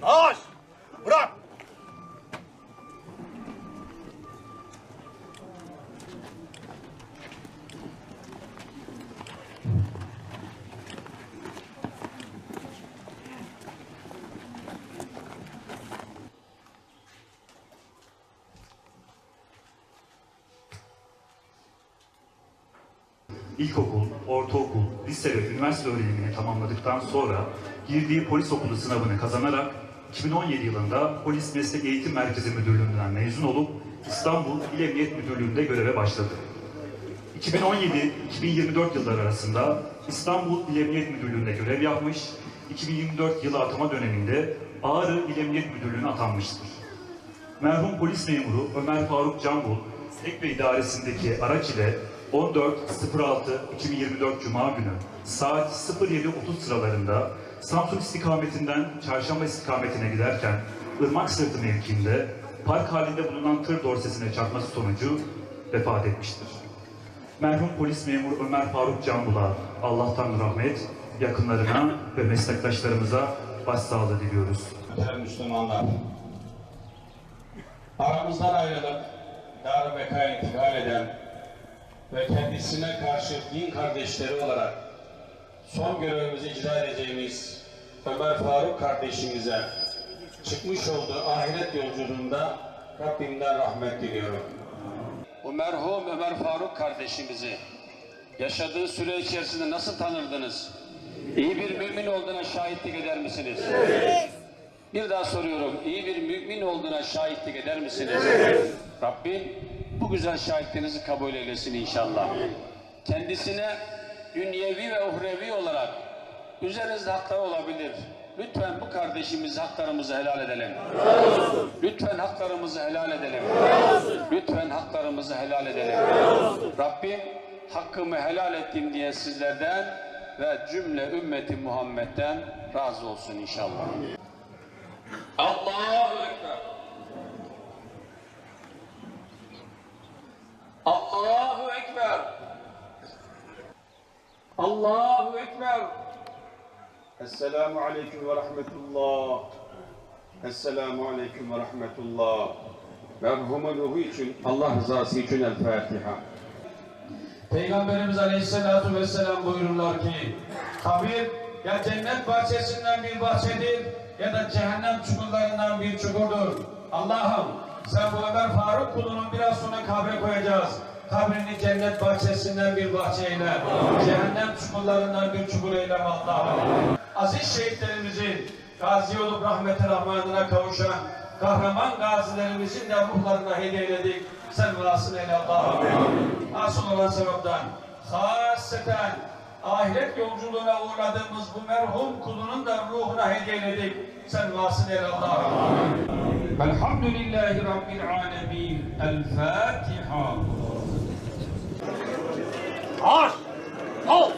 Taş! İlkokul, ortaokul, lise ve üniversite öğrenimini tamamladıktan sonra girdiği polis okulu sınavını kazanarak 2017 yılında Polis Meslek Eğitim Merkezi Müdürlüğü'nden mezun olup İstanbul İl Emniyet Müdürlüğü'nde göreve başladı. 2017-2024 yılları arasında İstanbul İl Emniyet Müdürlüğü'nde görev yapmış, 2024 yılı atama döneminde Ağrı İl Emniyet Müdürlüğü'ne atanmıştır. Merhum polis memuru Ömer Faruk Canbul, Ekbe İdaresi'ndeki araç ile 14.06.2024 Cuma günü saat 07.30 sıralarında Samsun istikametinden Çarşamba istikametine giderken Irmak Sırtı mevkiinde park halinde bulunan tır dorsesine çarpması sonucu vefat etmiştir. Merhum polis memuru Ömer Faruk Canbul'a Allah'tan rahmet, yakınlarına ve meslektaşlarımıza başsağlığı diliyoruz. Muhterem Müslümanlar, aramızdan ayrılıp dar bekaya intikal eden ve kendisine karşı din kardeşleri olarak son görevimizi icra edeceğimiz Ömer Faruk kardeşimize çıkmış olduğu ahiret yolculuğunda Rabbimden rahmet diliyorum. Bu merhum Ömer Faruk kardeşimizi yaşadığı süre içerisinde nasıl tanırdınız? İyi bir mümin olduğuna şahitlik eder misiniz? Bir daha soruyorum. İyi bir mümin olduğuna şahitlik eder misiniz? Rabbim bu güzel şahitliğinizi kabul eylesin inşallah. Kendisine dünyevi ve uhrevi olarak üzerinizde hakları olabilir. Lütfen bu kardeşimiz haklarımızı helal edelim. Lütfen haklarımızı helal edelim. Lütfen haklarımızı helal edelim. Rabbim hakkımı helal ettim diye sizlerden ve cümle ümmeti Muhammed'den razı olsun inşallah. Allahu Ekber. Allahu Ekber. Allahu Ekber. Esselamu Aleyküm ve Rahmetullah. Esselamu Aleyküm ve Rahmetullah. Merhumun ruhu için, Allah rızası için El Fatiha. Peygamberimiz Aleyhisselatü Vesselam buyururlar ki kabir ya cennet bahçesinden bir bahçedir ya da cehennem çukurlarından bir çukurdur. Allah'ım sen bu Ömer Faruk kulunun biraz sonra kabre koyacağız. Kabrini cennet bahçesinden bir bahçe eyle. Cehennem çukurlarından bir çukur eyle Allah'ım. Aziz şehitlerimizin gazi olup rahmeti rahmanına kavuşan kahraman gazilerimizin de ruhlarına hediye eyledik. Sen vasıl eyle Allah'ım. Asıl olan sebepten hasreten ahiret yolculuğuna uğradığımız bu merhum kulunun da ruhuna hediye eyledik. Sen vasıl eyle Allah'ım. Elhamdülillahi Rabbil alemin. El Fatiha. 好好